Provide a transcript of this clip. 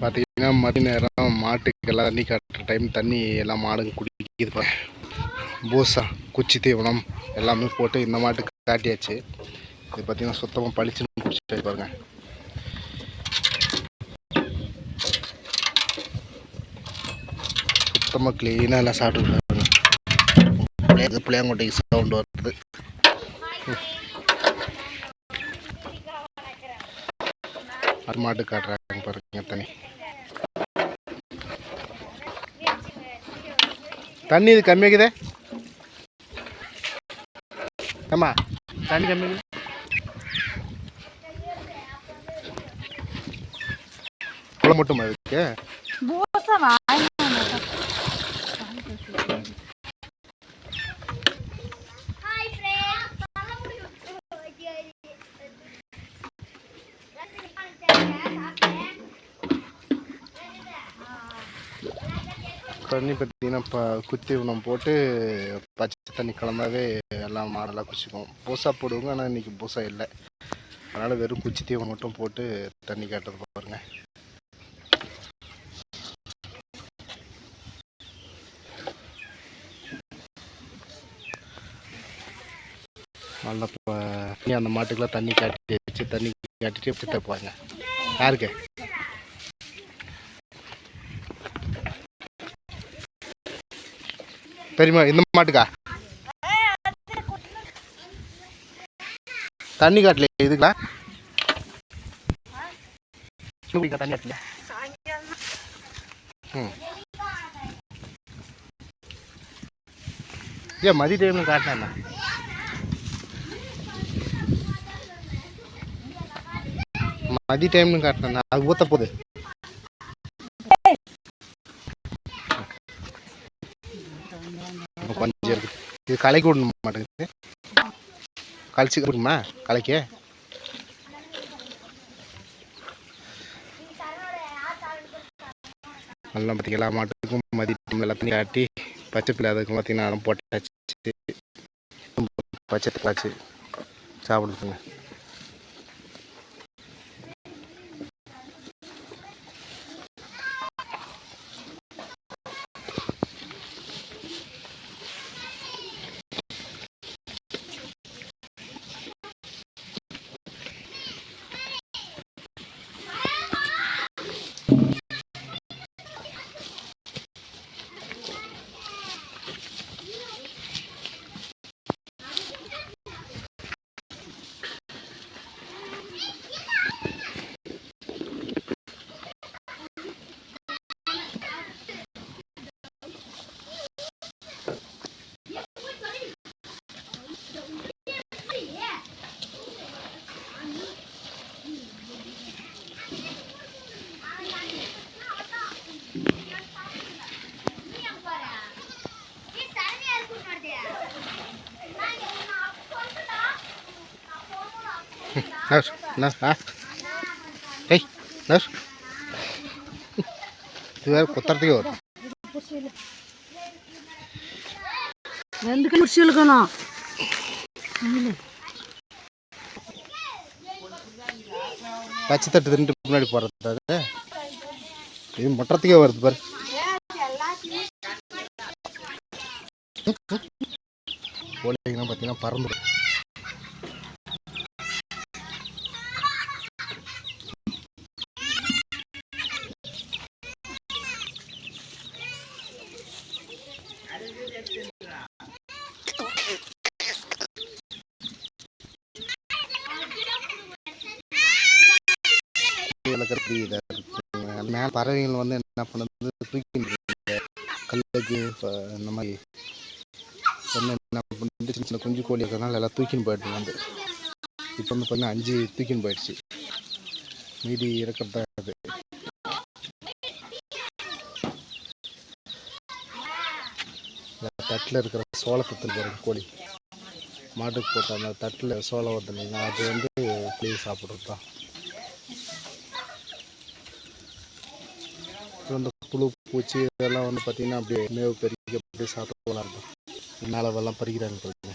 பார்த்தீங்கன்னா மதிய நேரம் மாட்டுக்கு எல்லாம் தண்ணி காட்டுற டைம் தண்ணி எல்லாம் மாடுங்க குடிக்குது பூசா குச்சி தீவனம் எல்லாமே போட்டு இந்த மாட்டுக்கு காட்டியாச்சு. இது பார்த்தீங்கன்னா சுத்தமாக பளிச்சுன்னு குடிச்சிட்டு பாருங்க. சுத்தமாக க்ளீனாக எல்லாம் சாப்பிட்டு பாருங்க சவுண்டு சவுண்ட் வருது. அது மாட்டு காட்டுறாங்க. பாருங்க தண்ணி. தண்ணி இது கம்மியாக்குதே ஆமா தண்ணி கம்மியாக்குது குளம் மட்டுமா இருக்கு பூசை வாங்கி தண்ணி பார்த்தீங்கன்னா இப்போ குத்தி உணம் போட்டு பச்சை தண்ணி கலந்தாவே எல்லாம் மாடெல்லாம் குச்சிக்கும் பூசா போடுவோங்க ஆனால் இன்னைக்கு பூசா இல்லை. அதனால் வெறும் குச்சி தீவனம் மட்டும் போட்டு தண்ணி காட்டுறது பாருங்க. நல்லா இப்போ அந்த மாட்டுக்கெல்லாம் தண்ணி காட்டி வச்சு தண்ணி காட்டிட்டு எப்படி தப்பாங்க யாருக்கு? தெரியுமா இந்த மாட்டுக்கா? தண்ணி காட்டல இதுங்களா தண்ணி காட்டல. ம். ஏன் மதிய டைம்ல காட்டினா மதிய டைம்னு காட்டினா அது ஊத்த போகுது. இது கலைக்கு விட மாட்டேங்குது கழிச்சு இருக்குமா கலைக்கு நல்லா பார்த்தீங்களா மாட்டுக்கும் மதிய எல்லாத்தையும் காட்டி பச்சை பிள்ளை அதுக்கும் பார்த்தீங்கன்னா போட்டாச்சு. பச்சை காய்ச்சி சாப்பிடுதுங்க நர்ஸ் நர்ஸ் ஆ ஏய் நர்ஸ் இது வேறு குத்துறதுக்கே வரும் ఎందుకు కుర్చీలుకున్నాం பச்சை தட்டு தின்ட்டு முன்னாடி போடுறது அது இது மொட்டத்துக்கே வருது பாரு கோழிங்கெல்லாம் பார்த்தீங்கன்னா பறந்துடும் வளர்க்குறது இதாக மேலே பறவைகள் வந்து என்ன பண்ணுது? தூக்கி கல்லுக்கு இந்த மாதிரி வந்து என்ன பண்ணுது சின்ன சின்ன குஞ்சு கோழி இருக்கிறதுனால எல்லாம் தூக்கின்னு போயிட்டு வந்து. இப்போ வந்து பார்த்தீங்கன்னா அஞ்சு தூக்கின்னு போயிடுச்சு. மீதி இருக்கிறது அது. தட்டில் இருக்கிற சோளத்தத்தில் போகிற கோழி. மாட்டுக்கு போட்ட அந்த தட்டில் சோளம் வருது அது வந்து கிளி சாப்பிட்றது தான் அப்புறம் இந்த புழு பூச்சி இதெல்லாம் வந்து பார்த்தீங்கன்னா அப்படியே மேவு பெருக்கி அப்படியே சாப்பிட்டு இருக்கும் மேலே வெள்ளம் பறிக்கிறாங்க பாருங்க.